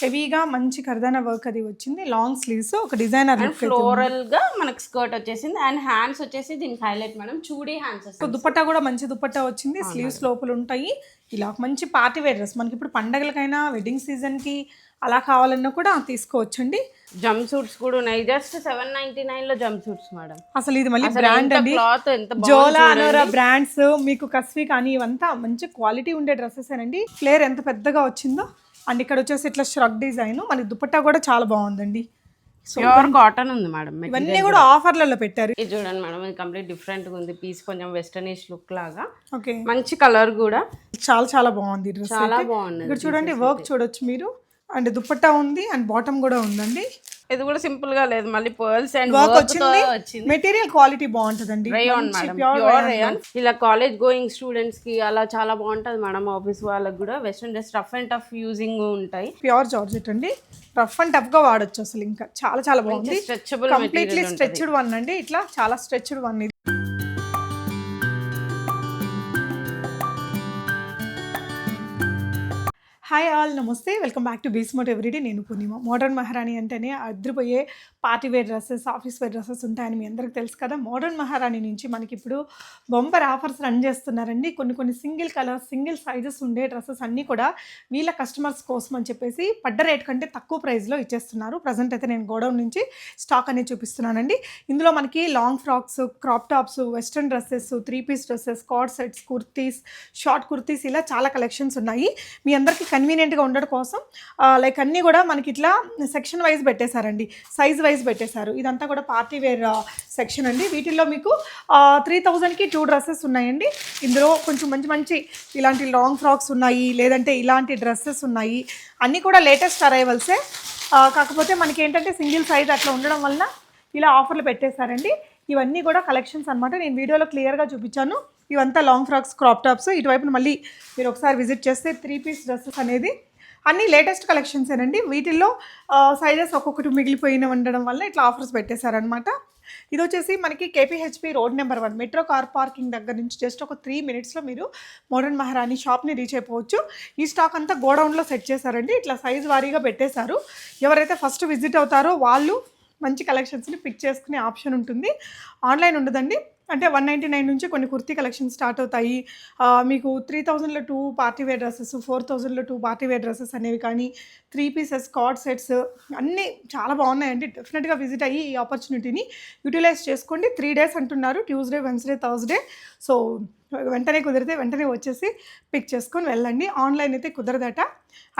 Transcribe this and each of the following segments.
హెవీగా మంచి ఖరీదైన వర్క్ అది వచ్చింది. లాంగ్ స్లీవ్స్ ఒక డిజైనర్ ఫ్లోరల్గా మనకి స్కర్ట్ వచ్చేసింది. అండ్ హ్యాండ్స్ వచ్చేసి దీనికి highlight madam. Chudi hands dupatta కూడా మంచి దుపట్టా వచ్చింది. స్లీవ్స్ లోపల ఉంటాయి. ఇలా మంచి పార్టీ వేర్ డ్రెస్. మనకి ఇప్పుడు పండగలకైనా వెడ్డింగ్ సీజన్కి అలా కావాలన్నా కూడా తీసుకోవచ్చండి. జంప్ సూట్స్ కూడా ఉన్నాయి. జస్ట్ సెవెన్ నైన్టీ నైన్లో జంప్ సూట్స్ మేడం. అసలు ఇది మళ్ళీ బ్రాండ్ అండి. క్లాత్ ఎంత బాగుంది జోలా అనోరా బ్రాండ్స్ మీకు కస్వి కానీ ఇవంతా మంచి క్వాలిటీ ఉండే డ్రెస్సెస్ అండి ఫ్లేర్ ఎంత పెద్దగా వచ్చిందో అండ్ ఇక్కడ వచ్చేసి ఇట్లా ష్రగ్ డిజైన్ మనకి దుపట్టా కూడా చాలా బాగుందండి. ప్యూర్ కాటన్ ఉంది మేడం ఇవన్నీ కూడా. ఆఫర్లలో పెట్టారు. ఇది చూడండి మేడం ఇది కంప్లీట్ డిఫరెంట్ ఉంది పీస్ కొంచెం వెస్టర్నిష్ లుక్ లాగా. ఓకే మంచి కలర్ కూడా. చాలా చాలా బాగుంది చాలా బాగున్నది ఇక్కడ చూడండి వర్క్ చూడొచ్చు మీరు. అండ్ దుపట్టా ఉంది అండ్ బాటమ్ కూడా ఉందండి. ఇది కూడా సింపుల్గా లేదు. మళ్ళీ పర్ల్స్ అండ్ వర్క్ వచ్చింది. మెటీరియల్ క్వాలిటీ బాగుంటుందండి. Rayon pure. రేయాన్ ఇలా కాలేజ్ గోయింగ్ స్టూడెంట్స్కి అలా చాలా బాగుంటది మేడం ఆఫీస్ వాళ్ళకి కూడా. Western dress rough and tough using ఉంటాయి. ప్యూర్ జార్జెట్ అండి. రఫ్ అండ్ టఫ్గా వాడొచ్చు అసలు ఇంకా. చాలా చాలా బాగుంది. స్ట్రెచబుల్ కంప్లీట్లీ స్ట్రెచ్డ్ వన్ అండి. ఇట్లా చాలా స్ట్రెచ్డ్ వన్ ఇది. హాయ్ ఆల్ నమస్తే. వెల్కమ్ బ్యాక్ టు బీస్మోట్ ఎవ్రీడే నేను పూర్ణిమ. మోడర్న్ మహారాణి అంటేనే అద్రిపోయే party wear dresses office wear dresses ఉంటాయని మీ అందరికి తెలుసు కదా. మోడర్న్ మహారాణి నుంచి మనకి ఇప్పుడు బొంబర్ ఆఫర్స్ రన్ చేస్తున్నారండి. కొన్ని కొన్ని సింగిల్ కలర్స్ సింగిల్ సైజెస్ ఉండే డ్రెస్సెస్ అన్నీ కూడా వీళ్ళ కస్టమర్స్ కోసం అని చెప్పేసి పడ్డ రేట్ కంటే తక్కువ ప్రైస్లో ఇచ్చేస్తున్నారు. ప్రజెంట్ అయితే నేను గోడౌన్ నుంచి స్టాక్ అనేది చూపిస్తున్నానండి. ఇందులో మనకి long frocks crop tops western dresses three piece dresses cord sets kurtis short kurtis ఇలా చాలా కలెక్షన్స్ ఉన్నాయి. మీ అందరికీ కన్వీనియంట్గా ఉండడం కోసం లైక్ అన్నీ కూడా మనకి ఇట్లా సెక్షన్ వైజ్ పెట్టేశారండి. సైజ్ వైజ్ పెట్టేశారు. ఇదంతా కూడా పార్టీ వేర్ సెక్షన్ అండి. వీటిల్లో మీకు త్రీ థౌజండ్కి టూ డ్రెస్సెస్ ఉన్నాయండి. ఇందులో కొంచెం మంచి మంచి ఇలాంటి లాంగ్ ఫ్రాక్స్ ఉన్నాయి లేదంటే ఇలాంటి డ్రెస్సెస్ ఉన్నాయి. అన్నీ కూడా లేటెస్ట్ అరైవల్సే కాకపోతే మనకి ఏంటంటే సింగిల్ సైజ్ అట్లా ఉండడం వలన ఇలా ఆఫర్లు పెట్టేశారండి. ఇవన్నీ కూడా కలెక్షన్స్ అన్నమాట. నేను వీడియోలో క్లియర్గా చూపించాను. ఇవంతా లాంగ్ ఫ్రాక్స్ క్రాప్ టాప్స్ ఇటువైపున మళ్ళీ మీరు ఒకసారి విజిట్ చేస్తే త్రీ పీస్ డ్రెస్సెస్ అనేది అన్ని లేటెస్ట్ కలెక్షన్స్ ఏనండి. వీటిల్లో సైజెస్ ఒక్కొక్కటి మిగిలిపోయిన ఉండడం వల్ల ఇట్లా ఆఫర్స్ పెట్టేశారనమాట ఇది వచ్చేసి మనకి K P H B road number one metro car parking దగ్గర నుంచి జస్ట్ ఒక త్రీ మినిట్స్లో మీరు మోడర్న్ మహారాణి షాప్ని రీచ్ అయిపోవచ్చు. ఈ స్టాక్ అంతా గోడౌన్లో సెట్ చేశారండి. ఇట్లా సైజ్ వారీగా పెట్టేశారు. ఎవరైతే ఫస్ట్ విజిట్ అవుతారో వాళ్ళు మంచి కలెక్షన్స్ని పిక్ చేసుకునే ఆప్షన్ ఉంటుంది. ఆన్లైన్ ఉండదండి. అంటే వన్ నైంటీ నైన్ నుంచి కొన్ని కుర్తీ కలెక్షన్ స్టార్ట్ అవుతాయి. మీకు త్రీ థౌజండ్లో two party wear dresses four థౌజండ్లో టూ పార్టీ వేర్ డ్రెస్సెస్ అనేవి కానీ త్రీ పీసెస్ కార్డ్ సెట్స్ అన్నీ చాలా బాగున్నాయండి డెఫినెట్గా విజిట్ అయ్యి ఈ ఆపర్చునిటీని యూటిలైజ్ చేసుకోండి. త్రీ డేస్ అంటున్నారు ట్యూస్డే వెన్స్డే థర్స్డే. సో వెంటనే కుదిరితే వెంటనే వచ్చేసి పిక్ చేసుకొని వెళ్ళండి. ఆన్లైన్ అయితే కుదరదట.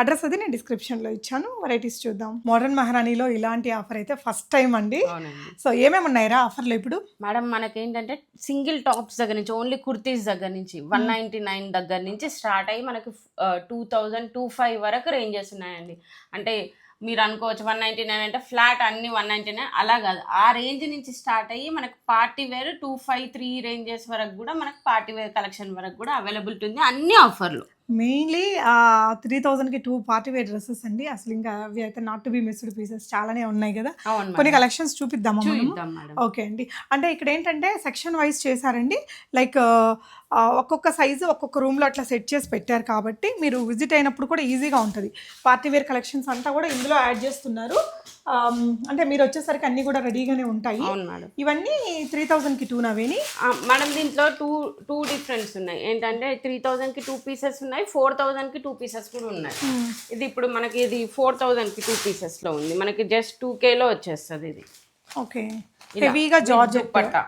అడ్రస్ అది నేను డిస్క్రిప్షన్లో ఇచ్చాను. వెరైటీస్ చూద్దాం. మోడర్న్ మహారాణిలో ఇలాంటి ఆఫర్ అయితే ఫస్ట్ టైం అండి. సో ఏమేమి ఉన్నాయిరా ఆఫర్లు ఇప్పుడు? మేడం మనకేంటంటే సింగిల్ టాప్స్ దగ్గర నుంచి ఓన్లీ కుర్తీస్ దగ్గర నుంచి వన్ నైంటీ నైన్ దగ్గర నుంచి స్టార్ట్ అయ్యి మనకి టూ థౌజండ్ టూ ఫైవ్ వరకు రేంజెస్ ఉన్నాయండి. అంటే మీరు అనుకోవచ్చు వన్ నైంటీ నైన్ అంటే ఫ్లాట్ అన్ని వన్ నైంటీ నైన్ అలా కాదు. ఆ రేంజ్ నుంచి స్టార్ట్ అయ్యి మనకు party wear two five three ranges వరకు కూడా మనకు పార్టీ వేర్ కలెక్షన్ వరకు కూడా అవైలబిలిటీ ఉంది. అన్ని ఆఫర్లు మెయిన్లీ త్రీ థౌజండ్కి టూ పార్టీ వేర్ డ్రెస్సెస్ అండి. అసలు ఇంకా అవి అయితే not to be missed pieces చాలానే ఉన్నాయి కదా. కొన్ని కలెక్షన్స్ చూపిద్దామా ఓకే అండి. అంటే ఇక్కడ ఏంటంటే సెక్షన్ వైజ్ చేశారండి. లైక్ ఒక్కొక్క సైజు ఒక్కొక్క రూమ్లో అట్లా సెట్ చేసి పెట్టారు కాబట్టి మీరు విజిట్ అయినప్పుడు కూడా ఈజీగా ఉంటుంది. పార్టీ వేర్ కలెక్షన్స్ అంతా కూడా ఇందులో యాడ్ చేస్తున్నారు. అంటే మీరు వచ్చేసరికి అన్నీ కూడా రెడీగానే ఉంటాయి. అవును మేడం. ఇవన్నీ త్రీ థౌజండ్కి టూ నవేని మనం దీంట్లో టూ టూ డిఫరెన్స్ ఉన్నాయి. ఏంటంటే త్రీ థౌజండ్కి టూ పీసెస్ ఉన్నాయి ఫోర్ థౌజండ్కి టూ పీసెస్ కూడా ఉన్నాయి. ఇది ఇప్పుడు మనకి ఇది ఫోర్ థౌజండ్కి టూ పీసెస్లో ఉంది. మనకి జస్ట్ టూ కేలో వచ్చేస్తుంది ఇది. ఓకే హెవీగా జార్జెట్ పట్టా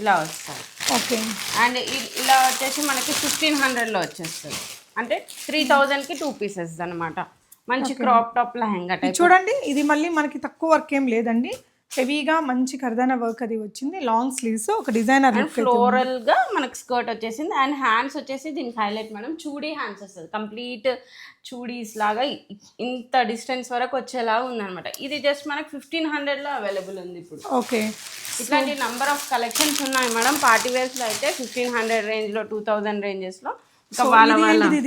ఇలా వస్తుంది ఓకే అండ్ ఇలా వచ్చేసి మనకి ఫిఫ్టీన్ హండ్రెడ్లో వచ్చేస్తుంది. అంటే త్రీ థౌజండ్కి టూ పీసెస్ అన్నమాట. మంచి క్రాప్ టాప్ లెహంగా టైప్. చూడండి ఇది మళ్ళీ మనకి తక్కువ వర్క్ ఏం లేదండి. హెవీగా మంచి ఖరీదైన వర్క్ అది వచ్చింది. లాంగ్ స్లీవ్స్ ఒక డిజైనర్ ఫ్లోరల్గా మనకి స్కర్ట్ వచ్చేసింది. అండ్ హ్యాండ్స్ వచ్చేసి దీనికి హైలైట్ మేడం. చూడీ హ్యాండ్స్ వస్తుంది కంప్లీట్ చూడీస్ లాగా ఇంత డిస్టెన్స్ వరకు వచ్చేలాగా ఉందన్నమాట. ఇది జస్ట్ మనకి ఫిఫ్టీన్ హండ్రెడ్లో అవైలబుల్ ఉంది ఇప్పుడు. ఓకే. ఇట్లాంటి నంబర్ ఆఫ్ కలెక్షన్స్ ఉన్నాయి మేడం. పార్టీ వేర్స్లో అయితే ఫిఫ్టీన్ హండ్రెడ్ రేంజ్లో టూ థౌజండ్ రేంజెస్లో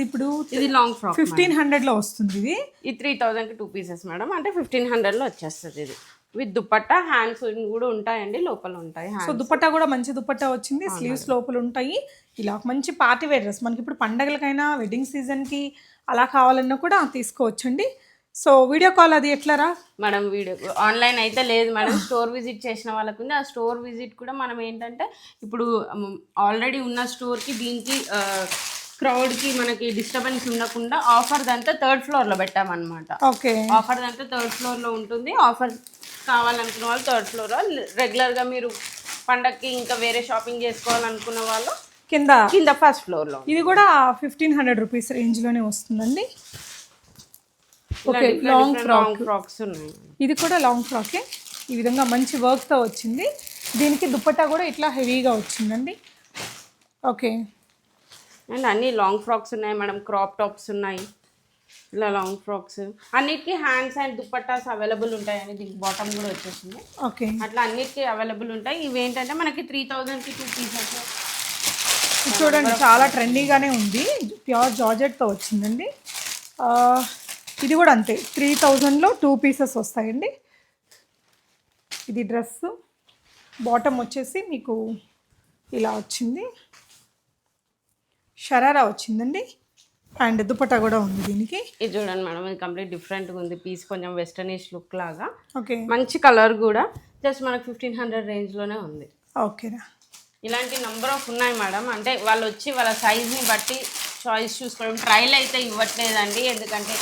ఇప్పుడు? ఇది లాంగ్ ఫ్రాక్ ఫిఫ్టీన్ హండ్రెడ్లో వస్తుంది ఇది. ఈ త్రీ థౌజండ్కి టూ పీసెస్ మేడం అంటే ఫిఫ్టీన్ హండ్రెడ్లో వచ్చేస్తుంది ఇది. విత్ దుపట్టా హ్యాండ్స్ కూడా ఉంటాయండి లోపల ఉంటాయి సో దుపట్టా కూడా మంచి దుపట్టా వచ్చింది స్లీవ్స్ లోపల ఉంటాయి. ఇలా మంచి పార్టీ వేర్ డ్రెస్ మనకి ఇప్పుడు పండగలకైనా వెడ్డింగ్ సీజన్కి అలా కావాలన్నా కూడా తీసుకోవచ్చండి. సో వీడియో కాల్ అది ఎట్లారా? మేడం వీడియో ఆన్లైన్ అయితే లేదు మేడం స్టోర్ విజిట్ చేసిన వాళ్ళకు ఉంది ఆ స్టోర్ విజిట్ కూడా మనం ఏంటంటే ఇప్పుడు ఆల్రెడీ ఉన్న స్టోర్కి దీనికి క్రౌడ్కి మనకి డిస్టర్బెన్స్ ఉండకుండా ఆఫర్ దంతా థర్డ్ ఫ్లోర్లో పెట్టామన్నమాట. ఓకే. ఆఫర్ దంతా థర్డ్ ఫ్లోర్లో ఉంటుంది. ఆఫర్ కావాలనుకున్న వాళ్ళు థర్డ్ ఫ్లోర్ రెగ్యులర్గా మీరు పండక్కి ఇంకా వేరే షాపింగ్ చేసుకోవాలనుకున్న వాళ్ళు కింద? కింద ఫస్ట్ ఫ్లోర్లో ఇది కూడా ఫిఫ్టీన్ హండ్రెడ్ రూపీస్ రేంజ్లోనే వస్తుందండి. ఓకే లాంగ్ ఫ్రాక్ ఫ్రాక్స్ ఉన్నాయి. ఇది కూడా లాంగ్ ఫ్రాకే ఈ విధంగా మంచి వర్క్తో వచ్చింది. దీనికి దుప్పట్టా కూడా ఇట్లా హెవీగా వచ్చిందండి. ఓకే. అండ్ అన్ని లాంగ్ ఫ్రాక్స్ ఉన్నాయి మేడం క్రాప్ టాప్స్ ఉన్నాయి. ఇలా లాంగ్ ఫ్రాక్స్ అన్నిటికీ హ్యాండ్స్ అండ్ దుప్పట్టాస్ అవైలబుల్ ఉంటాయండి దీనికి బాటమ్ కూడా వచ్చేసింది. ఓకే అట్లా అన్నిటికీ అవైలబుల్ ఉంటాయి. ఇవి ఏంటంటే మనకి త్రీ థౌజండ్కి టూ పీసెస్ చూడండి చాలా ట్రెండీగానే ఉంది. ప్యూర్ జార్జెట్తో వచ్చిందండి. ఇది కూడా అంతే. త్రీ థౌజండ్లో టూ పీసెస్ వస్తాయండి. ఇది డ్రెస్ బాటమ్ వచ్చేసి మీకు ఇలా వచ్చింది. షరారా వచ్చిందండి. అండ్ దుపట్టా కూడా ఉంది దీనికి. ఇది చూడండి మేడం ఇది కంప్లీట్ డిఫరెంట్గా ఉంది. పీస్ కొంచెం వెస్టర్నిష్ లుక్ లాగా. ఓకే. మంచి కలర్ కూడా. జస్ట్ మనకి ఫిఫ్టీన్ హండ్రెడ్ రేంజ్లోనే ఉంది. ఓకేనా. ఇలాంటి నంబర్ ఆఫ్ ఉన్నాయి మేడం. అంటే వాళ్ళు వచ్చి వాళ్ళ సైజ్ని బట్టి చాయిస్ చూసుకోవడం. ట్రయల్ అయితే ఇవ్వట్లేదండి. ఎందుకంటే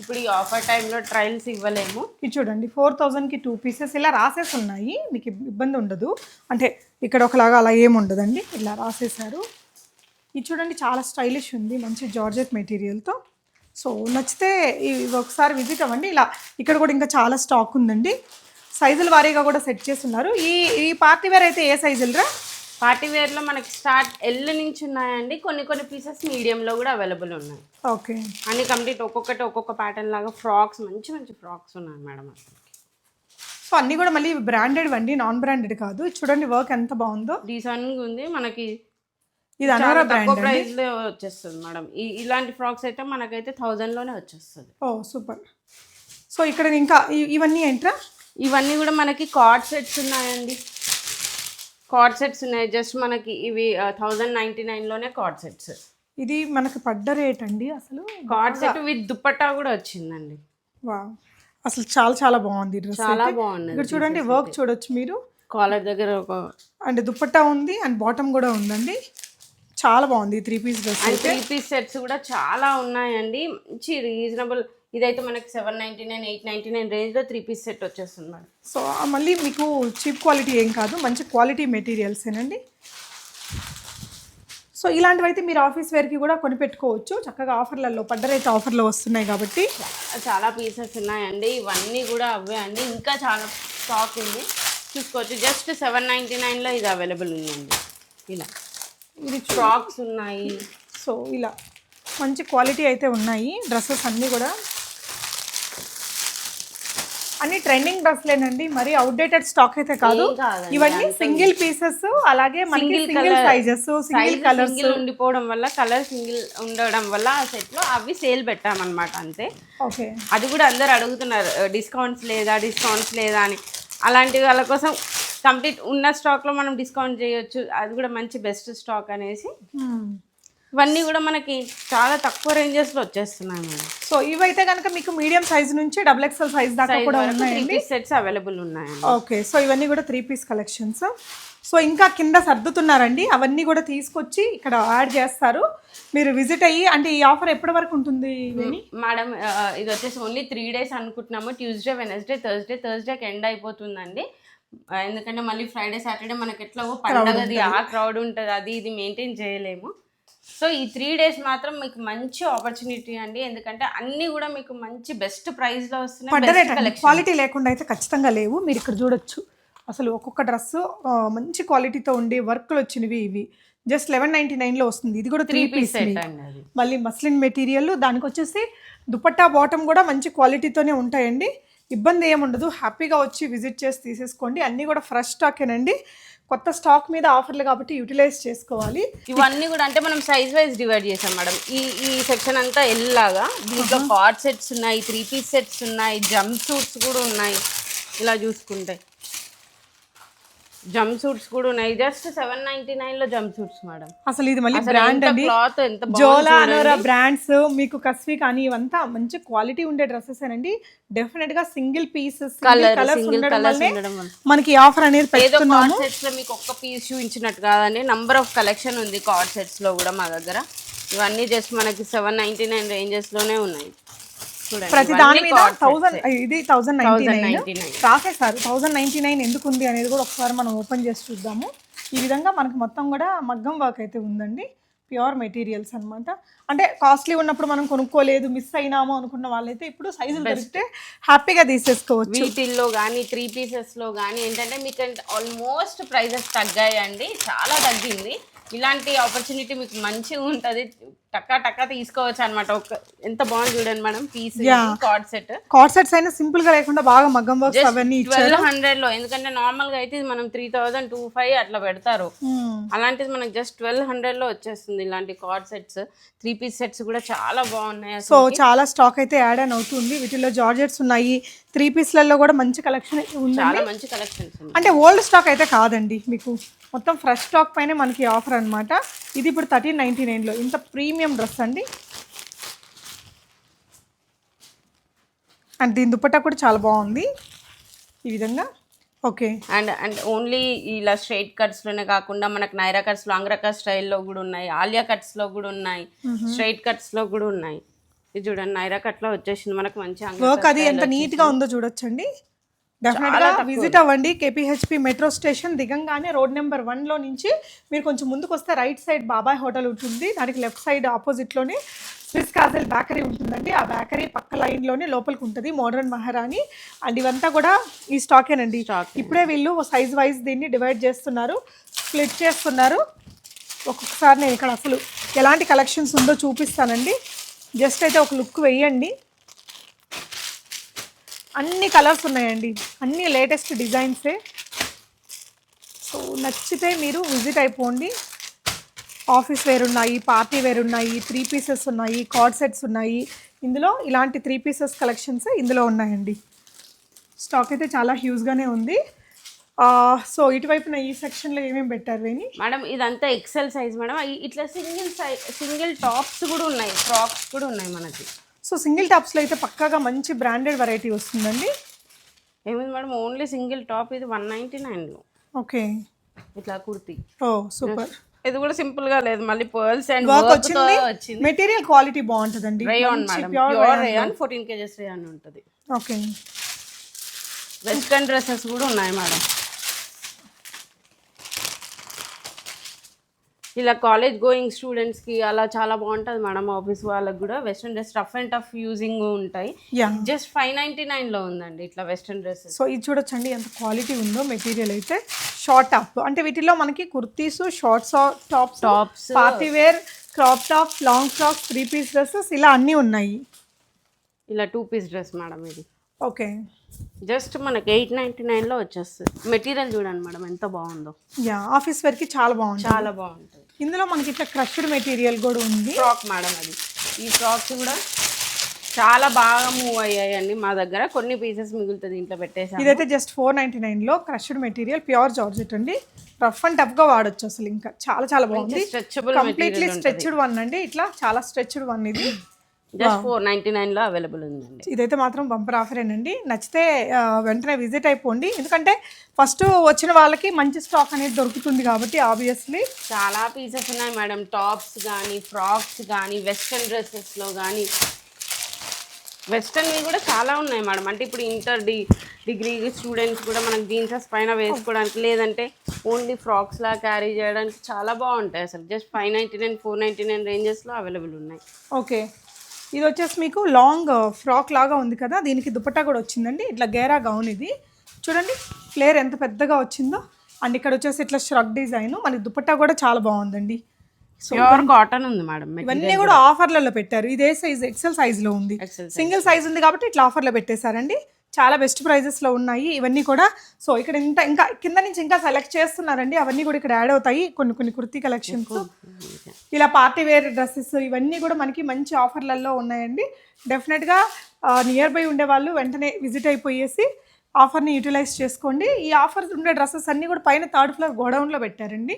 ఇప్పుడు ఈ ఆఫర్ టైంలో ట్రయల్స్ ఇవ్వలేము. ఇది చూడండి ఫోర్ థౌజండ్కి టూ పీసెస్ ఇలా రాసేసి ఉన్నాయి. మీకు ఇబ్- ఇబ్బంది ఉండదు. అంటే ఇక్కడ ఒకలాగా అలా ఏమి ఉండదండి. ఇలా రాసేసారు ఇది చూడండి చాలా స్టైలిష్ ఉంది మంచి జార్జెట్ మెటీరియల్తో. సో నచ్చితే ఇవి ఒకసారి విజిట్ అవ్వండి. ఇలా ఇక్కడ కూడా ఇంకా చాలా స్టాక్ ఉందండి. సైజుల వారీగా కూడా సెట్ చేస్తున్నారు. ఈ ఈ పార్టీ వేర్ అయితే ఏ సైజులు రా పార్టీ వేర్లో మనకి స్టార్ట్ ఎల్ నుంచి ఉన్నాయండి. కొన్ని కొన్ని పీసెస్ మీడియంలో కూడా అవైలబుల్ ఉన్నాయి. ఓకే. అన్ని కంప్లీట్ ఒక్కొక్కటి ఒక్కొక్క ప్యాటర్న్ లాగా ఫ్రాక్స్ మంచి మంచి ఫ్రాక్స్ ఉన్నాయి మేడం సో అన్నీ కూడా మళ్ళీ బ్రాండెడ్ అండి నాన్ బ్రాండెడ్ కాదు. చూడండి వర్క్ ఎంత బాగుందో. డీసెంట్గా ఉంది. మనకి ఇది అనవరా తక్కువ బ్రాండ్ ప్రైస్లో వచ్చేస్తుంది మేడం. ఈ ఇలాంటి ఫ్రాక్స్ అయితే మనకైతే థౌజండ్లోనే వచ్చేస్తుంది. ఓ సూపర్. సో ఇక్కడ ఇంకా ఇవన్నీ ఏంట్రా? ఇవన్నీ కూడా మనకి కార్డ్ సెట్స్ ఉన్నాయండి. కార్డ్ సెట్స్ ఉన్నాయి. జస్ట్ మనకి ఇవి థౌజండ్ నైన్టీ లోనే కార్డ్ సెట్స్. ఇది మనకి పడ్డ రేట్ అండి అసలు. కార్డ్ సెట్ విత్ దుపట్టా కూడా వచ్చిందండి. వా అసలు చాలా చాలా బాగుంది డ్రెస్ చాలా బాగున్నది ఇక్కడ చూడండి వర్క్ చూడొచ్చు మీరు. కాలర్ దగ్గర ఒక అండ్ దుప్పట్టా ఉంది అండ్ బాటమ్ కూడా ఉందండి. చాలా బాగుంది three piece dress and three piece sets కూడా చాలా ఉన్నాయండి. మంచి రీజనబుల్ ఇదైతే మనకి seven ninety nine eight ninety nine రేంజ్లో త్రీ పీస్ సెట్ వచ్చేస్తుంది మేడం. సో మళ్ళీ మీకు చీప్ క్వాలిటీ ఏం కాదు మంచి క్వాలిటీ మెటీరియల్సేనండి సో ఇలాంటివి అయితే మీరు ఆఫీస్ వేర్కి కూడా కొనిపెట్టుకోవచ్చు. చక్కగా ఆఫర్లలో పడ్డ రేట్ ఆఫర్లో వస్తున్నాయి కాబట్టి. చాలా పీసెస్ ఉన్నాయండి. ఇవన్నీ కూడా అవే అండి. ఇంకా చాలా స్టాక్ ఉంది. చూసుకోవచ్చు. జస్ట్ సెవెన్ నైంటీ నైన్లో ఇది అవైలబుల్ ఉందండి. ఇలా. ఇది ఫ్రాక్స్ ఉన్నాయి. సో ఇలా మంచి క్వాలిటీ అయితే ఉన్నాయి. డ్రెస్సెస్ అన్నీ కూడా అన్ని ట్రెండింగ్ డ్రెస్లేనండి మరి అవుట్డేటెడ్ స్టాక్ అయితే కాదు. ఇవన్నీ సింగిల్ పీసెస్ అలాగే మనకి single. Sizes single size colours. Single ఉండిపోవడం వల్ల కలర్ సింగిల్ ఉండడం వల్ల ఆ సెట్లో అవి సేల్ పెట్టామన్నమాట అంతే. ఓకే. అది కూడా అందరు అడుగుతున్నారు డిస్కౌంట్స్ లేదా డిస్కౌంట్స్ లేదా అని. అలాంటి వాళ్ళ కోసం కంప్లీట్ ఉన్న స్టాక్లో మనం డిస్కౌంట్ చేయొచ్చు. అది కూడా మంచి బెస్ట్ స్టాక్ అనేసి. ఇవన్నీ కూడా మనకి చాలా తక్కువ రేంజెస్లో వచ్చేస్తున్నాయి మేడం. సో ఇవైతే కనుక మీకు మీడియం సైజ్ నుంచి డబుల్ ఎక్స్ఎల్ సైజ్ దాకా కూడా పీస్ సెట్స్ అవైలబుల్ ఉన్నాయండి. ఓకే సో ఇవన్నీ కూడా త్రీ పీస్ కలెక్షన్స్ సో ఇంకా కింద సర్దుతున్నారండి. అవన్నీ కూడా తీసుకొచ్చి ఇక్కడ యాడ్ చేస్తారు. మీరు విజిట్ అయ్యి అంటే ఈ ఆఫర్ ఎప్పటి వరకు ఉంటుంది మేడం ఆ, ఇది వచ్చేసి ఓన్లీ త్రీ డేస్ అనుకుంటున్నాము. ట్యూస్డే వెనస్డే థర్స్డే థర్స్డేకి ఎండ్ అయిపోతుందండి. ఎందుకంటే మళ్ళీ ఫ్రైడే సాటర్డే మనకి ఎట్లాగో పండగది ఆ క్రౌడ్ ఉంటుంది. అది ఇది మెయింటైన్ చేయలేము. సో ఈ త్రీ డేస్ మాత్రం మీకు మంచి ఆపర్చునిటీ అండి. ఎందుకంటే అన్నీ కూడా మీకు మంచి బెస్ట్ ప్రైస్లో వస్తున్నాయి క్వాలిటీ లేకుండా అయితే ఖచ్చితంగా లేవు. మీరు ఇక్కడ చూడొచ్చు. అసలు ఒక్కొక్క డ్రెస్ మంచి క్వాలిటీతో ఉండి వర్క్లు వచ్చినవి ఇవి. జస్ట్ లెవెన్ నైన్టీ నైన్లో వస్తుంది. ఇది కూడా త్రీ పీస్ మళ్ళీ మస్లిన్ మెటీరియల్ దానికి వచ్చేసి దుపట్టా బాటమ్ కూడా మంచి క్వాలిటీతోనే ఉంటాయండి. ఇబ్బంది ఏముండదు హ్యాపీగా వచ్చి విజిట్ చేసి తీసేసుకోండి. అన్నీ కూడా ఫ్రెష్ స్టాకేనండి కొత్త స్టాక్ మీద ఆఫర్లు కాబట్టి యూటిలైజ్ చేసుకోవాలి. ఇవన్నీ కూడా అంటే మనం సైజ్ వైజ్ డివైడ్ చేసాం మేడం. ఈ ఈ సెక్షన్ అంతా ఎల్ లాగా. దీంట్లో కార్డ్ సెట్స్ ఉన్నాయి త్రీ పీస్ సెట్స్ ఉన్నాయి జంప్ సూట్స్ కూడా ఉన్నాయి. ఇలా చూసుకుంటే. జంప్ సూట్స్ కూడా ఉన్నాయి. జస్ట్ సెవెన్ నైన్టీ నైన్లో జంప్ సూట్స్ మేడం. అసలు ఇది మళ్ళీ బ్రాండ్ అండి? క్లాత్ ఎంత జోలా. అనోరా బ్రాండ్స్ మీకు కస్వి కానీ ఇవంతా మంచి క్వాలిటీ ఉండే డ్రెస్సెస్ అండి డెఫినెట్గా సింగిల్ పీసెస్ కలర్ మనకి ఆఫర్ అనేది పెడుతున్నాము సెట్స్లో మీకు ఒక్క పీస్ చూపించినట్టు కాదండి. నంబర్ ఆఫ్ కలెక్షన్ ఉంది కార్డ్ సెట్స్లో కూడా మా దగ్గర. ఇవన్నీ జస్ట్ మనకి సెవెన్ నైన్టీ నైన్ రేంజెస్లోనే ఉన్నాయి. ప్రతి దాని మీద. థౌసండ్ ఇది థౌసండ్ నైన్టీ నైన్ 1099. రాసేసారు థౌసండ్ నైన్టీ నైన్ ఎందుకు ఉంది అనేది కూడా ఒకసారి మనం ఓపెన్ చేసి చూద్దాము. ఈ విధంగా మనకి మొత్తం కూడా మగ్గం వర్క్ అయితే ఉందండి. ప్యూర్ మెటీరియల్స్ అన్నమాట. అంటే కాస్ట్లీ ఉన్నప్పుడు మనం కొనుక్కోలేదు మిస్ అయినాము అనుకున్న వాళ్ళైతే ఇప్పుడు సైజులు దొరికితే హ్యాపీగా తీసేసుకోవచ్చు. వీటిల్లో కానీ త్రీ పీసెస్లో కానీ ఏంటంటే మీకు ఆల్మోస్ట్ ప్రైజెస్ తగ్గాయండి. చాలా తగ్గింది. ఇలాంటి ఆపర్చునిటీ మీకు మంచిగా ఉంటుంది. టక్కా టక్కా తీసుకోవచ్చు అనమాట ఒక ఎంత బాగుంది చూడండి madam. Piece. Cord set cord sets అయినా సింపుల్గా లేకుండా బాగా మగ్గం వర్క్స్ అవన్నీ ట్వెల్వ్ హండ్రెడ్లో ఎందుకంటే నార్మల్గా అయితే మనం త్రీ థౌసండ్ టూ ఫైవ్ అట్లా పెడతారు. Hmm. అలాంటిది మనకి జస్ట్ ట్వెల్వ్ హండ్రెడ్లో వచ్చేస్తుంది ఇలాంటి cord sets three piece sets కూడా చాలా బాగున్నాయి సో చాలా స్టాక్ అయితే యాడ్ ఆన్ అవుతుంది. వీటిలో జార్జెట్స్ ఉన్నాయి. త్రీ పీస్లలో కూడా మంచి కలెక్షన్ ఉంది చాలా మంచి కలెక్షన్స్ అంటే ఓల్డ్ స్టాక్ అయితే కాదండి మీకు. మొత్తం ఫ్రెష్ స్టాక్ పైనే మనకి ఆఫర్ అన్నమాట. ఇది ఇప్పుడు థర్టీన్ నైంటీ నైన్లో ఇంత ప్రీమియం డ్రెస్ అండి. అండ్ దీని దుపట్టా కూడా చాలా బాగుంది. ఈ విధంగా. ఓకే అండ్ అండ్ ఓన్లీ ఇలా స్ట్రైట్ కట్స్లోనే కాకుండా మనకు నైరా కట్స్లో అంగ్రకా స్టైల్లో కూడా ఉన్నాయి. ఆలియా కట్స్లో కూడా ఉన్నాయి. స్ట్రైట్ కట్స్లో కూడా ఉన్నాయి. ఇది చూడండి నైరా కట్లో వచ్చేసింది మనకు మంచి వర్క్ అది ఎంత. నీట్గా ఉందో చూడొచ్చండి. డెఫినెట్గా విజిట్ అవ్వండి. K P H B metro station దిగంగానే road number వన్లో నుంచి మీరు కొంచెం ముందుకు వస్తే రైట్ సైడ్ బాబాయ్ హోటల్ ఉంటుంది. దానికి లెఫ్ట్ సైడ్ ఆపోజిట్లోనే స్విస్ కాజల్ బేకరీ ఉంటుందండి. ఆ బేకరీ పక్క లైన్లోనే లోపలికి ఉంటుంది మోడర్న్ మహారాణి. అండ్ ఇవంతా కూడా ఈ స్టాకేనండి. ఇప్పుడే వీళ్ళు సైజ్ వైజ్ దీన్ని డివైడ్ చేస్తున్నారు. స్ప్లిట్ చేస్తున్నారు. ఒక్కొక్కసారి నేను ఇక్కడ అసలు ఎలాంటి కలెక్షన్స్ ఉందో చూపిస్తానండి. జస్ట్ అయితే ఒక లుక్ వేయండి. అన్ని కలర్స్ ఉన్నాయండి. అన్ని లేటెస్ట్ డిజైన్సే. సో నచ్చితే మీరు విజిట్ అయిపోండి. ఆఫీస్ వేర్ ఉన్నాయి పార్టీ వేర్ ఉన్నాయి త్రీ పీసెస్ ఉన్నాయి కార్డ్ సెట్స్ ఉన్నాయి. ఇందులో ఇలాంటి త్రీ పీసెస్ కలెక్షన్స్ ఇందులో ఉన్నాయండి. స్టాక్ అయితే చాలా హ్యూజ్గానే ఉంది. సో ఇటువైపున ఈ సెక్షన్లో ఏమేమి పెట్టారు వేని మేడం ఇదంతా ఎక్సెల్ సైజ్ మేడం. ఇట్లా సింగిల్ సైజ్ సింగిల్ టాప్స్ కూడా ఉన్నాయి ఫ్రాక్స్ కూడా ఉన్నాయి మనకి. సో సింగిల్ టాప్స్లో అయితే పక్కాగా మంచి బ్రాండెడ్ వెరైటీ వస్తుందండి. ఏమైంది మేడం? ఓన్లీ సింగిల్ టాప్ ఇది వన్ నైంటీ నైన్లో. ఓకే. ఇట్లా కుర్తీ. Oh super. ఇది కూడా సింపుల్గా లేదు. మళ్ళీ పర్ల్స్ అండ్ వర్క్ వచ్చింది. మెటీరియల్ క్వాలిటీ బాగుంటుందండి. Rayon madam. Pure. Rayon fourteen kgs rayon ఉంటుంది. ఓకే. వెస్ట్రన్ డ్రెస్సెస్ కూడా ఉన్నాయి మేడం. ఇలా కాలేజ్ గోయింగ్ స్టూడెంట్స్కి అలా చాలా బాగుంటుంది మేడం ఆఫీస్ వాళ్ళకి కూడా. Western dress rough and tough using ఉంటాయి. జస్ట్ ఫైవ్ నైన్టీ నైన్లో ఉందండి ఇట్లా వెస్ట్రన్ డ్రెస్సెస్ సో ఇది చూడొచ్చండి ఎంత క్వాలిటీ ఉందో మెటీరియల్ అయితే. షార్ట్ టాప్ అంటే వీటిలో మనకి kurtis shorts tops tops party wear crop tops long frocks three piece dresses ఇలా అన్నీ ఉన్నాయి. ఇలా టూ పీస్ డ్రెస్ మేడం ఇది. ఓకే జస్ట్ మనకి ఎయిట్ నైన్టీ నైన్లో వచ్చేస్తుంది. మెటీరియల్ చూడండి మేడం ఎంత బాగుందో. యా ఆఫీస్ వేర్కి చాలా బాగుంటుంది. చాలా బాగుంటుంది. ఇందులో మనకి ఇట్లా క్రష్డ్ మెటీరియల్ కూడా ఉంది. ఫ్రాక్ మేడం అది. ఈ ఫ్రాక్స్ కూడా చాలా బాగా మూవ్ అయ్యాయండి మా దగ్గర. కొన్ని పీసెస్ మిగులుతుంది ఇంట్లో పెట్టేసాము ఇదైతే జస్ట్ ఫోర్ నైంటీ నైన్లో క్రష్డ్ మెటీరియల్ ప్యూర్ జార్జెట్ అండి. రఫ్ అండ్ టఫ్గా వాడొచ్చు అసలు ఇంకా. చాలా చాలా బాగుంది. కంప్లీట్లీ స్ట్రెచ్డ్ వన్ అండి. ఇట్లా చాలా స్ట్రెచ్డ్ వన్ ఇది. జస్ట్ ఫోర్ నైన్టీ నైన్లో అవైలబుల్ ఉందండి. ఇదైతే మాత్రం బంపర్ ఆఫరేనండి నచ్చితే ఆ, వెంటనే విజిట్ అయిపోండి. ఎందుకంటే ఫస్ట్ వచ్చిన వాళ్ళకి మంచి స్టాక్ అనేది దొరుకుతుంది కాబట్టి ఆబ్వియస్లీ చాలా పీసెస్ ఉన్నాయి మేడం. టాప్స్ కానీ ఫ్రాక్స్ కానీ వెస్ట్రన్ డ్రెస్సెస్లో కానీ వెస్ట్రన్ కూడా చాలా ఉన్నాయి మేడం. అంటే ఇప్పుడు ఇంటర్ డి డిగ్రీ స్టూడెంట్స్ కూడా మనకి జీన్సెస్ పైన వేసుకోవడానికి లేదంటే ఓన్లీ ఫ్రాక్స్ లా క్యారీ చేయడానికి చాలా బాగుంటాయి అసలు. Just five ninety nine four ninety nine రేంజెస్లో available ఉన్నాయి. ఓకే ఇది వచ్చేసి మీకు లాంగ్ ఫ్రాక్ లాగా ఉంది కదా దీనికి దుపట్టా కూడా వచ్చిందండి. ఇట్లా గేరా గౌన్ ఇది. చూడండి ఫ్లేర్ ఎంత పెద్దగా వచ్చిందో. అండ్ ఇక్కడ వచ్చేసి ఇట్లా ష్రగ్ డిజైన్ మనకి దుపట్టా కూడా చాలా బాగుందండి. ప్యూర్ కాటన్ ఉంది మేడం ఇవన్నీ కూడా. ఆఫర్లలో పెట్టారు. ఇదే సైజ్ ఎక్సెల్ సైజ్లో ఉంది. ఎక్సెల్ సింగిల్ సైజ్ ఉంది కాబట్టి ఇట్లా ఆఫర్లో పెట్టేశారండి. చాలా బెస్ట్ ప్రైజెస్లో ఉన్నాయి. ఇవన్నీ కూడా సో ఇక్కడ ఇంత ఇంకా కింద నుంచి ఇంకా సెలెక్ట్ చేస్తున్నారండి. అవన్నీ కూడా ఇక్కడ యాడ్ అవుతాయి. కొన్ని కొన్ని కుర్తీ కలెక్షన్స్ ఇలా పార్టీ వేర్ డ్రెస్సెస్ ఇవన్నీ కూడా మనకి మంచి ఆఫర్లలో ఉన్నాయండి. డెఫినెట్గా నియర్ బై ఉండే వాళ్ళు వెంటనే విజిట్ అయిపోయేసి ఆఫర్ని యూటిలైజ్ చేసుకోండి. ఈ ఆఫర్ ఉండే డ్రెస్సెస్ అన్నీ కూడా పైన థర్డ్ ఫ్లోర్ గోడౌన్లో పెట్టారండి.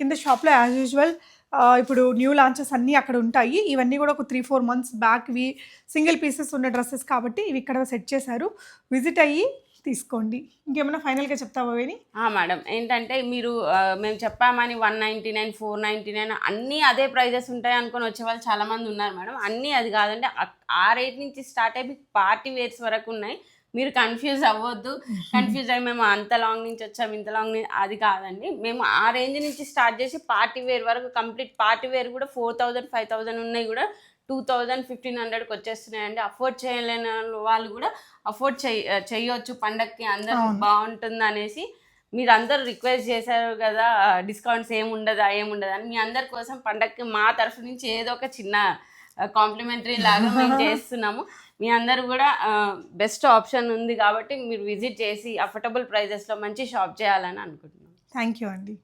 కింద షాప్లో యాజ్ యూజువల్ ఇప్పుడు న్యూ లాంచెస్ అన్నీ అక్కడ ఉంటాయి. ఇవన్నీ కూడా ఒక త్రీ ఫోర్ మంత్స్ బ్యాక్వి సింగిల్ పీసెస్ ఉన్న డ్రెస్సెస్ కాబట్టి ఇవి ఇక్కడ సెట్ చేశారు. విజిట్ అయ్యి తీసుకోండి. ఇంకేమైనా ఫైనల్గా చెప్తావా వేణి? మేడం ఏంటంటే మీరు మేము చెప్పామని one ninety nine four ninety nine అన్నీ అదే ప్రైజెస్ ఉంటాయి అనుకొని వచ్చే వాళ్ళు చాలామంది ఉన్నారు మేడం అన్నీ అది కాదంటే ఆ- ఆ రేట్ నుంచి స్టార్ట్ అయ్యి పార్టీ వేర్స్ వరకు ఉన్నాయి. మీరు కన్ఫ్యూజ్ అవ్వద్దు. కన్ఫ్యూజ్ అయ్యి మేము అంత లాంగ్ నుంచి వచ్చాము ఇంత లాంగ్ అది కాదండి. మేము ఆ రేంజ్ నుంచి స్టార్ట్ చేసి పార్టీ వేర్ వరకు కంప్లీట్ పార్టీ వేర్ కూడా ఫోర్ థౌజండ్ ఫైవ్ థౌజండ్ ఉన్నాయి కూడా. టూ థౌజండ్ ఫిఫ్టీన్ హండ్రెడ్కి వచ్చేస్తున్నాయండి. అఫోర్డ్ చేయలేని వాళ్ళు కూడా అఫోర్డ్ చెయ్య చెయ్యొచ్చు పండక్కి. అందరూ. బాగుంటుంది అనేసి మీరు అందరూ రిక్వెస్ట్ చేశారు కదా డిస్కౌంట్స్ ఏముండదా ఏముండదా అని. మీ అందరి కోసం పండక్కి మా తరఫు నుంచి ఏదో ఒక చిన్న కాంప్లిమెంటరీ లాగా మేము చేస్తున్నాము. మీ అందరూ కూడా బెస్ట్ ఆప్షన్ ఉంది కాబట్టి మీరు విజిట్ చేసి అఫోర్డబుల్ ప్రైజెస్లో మంచి షాప్ చేయాలని అనుకుంటున్నాం. థ్యాంక్ యూ అండి.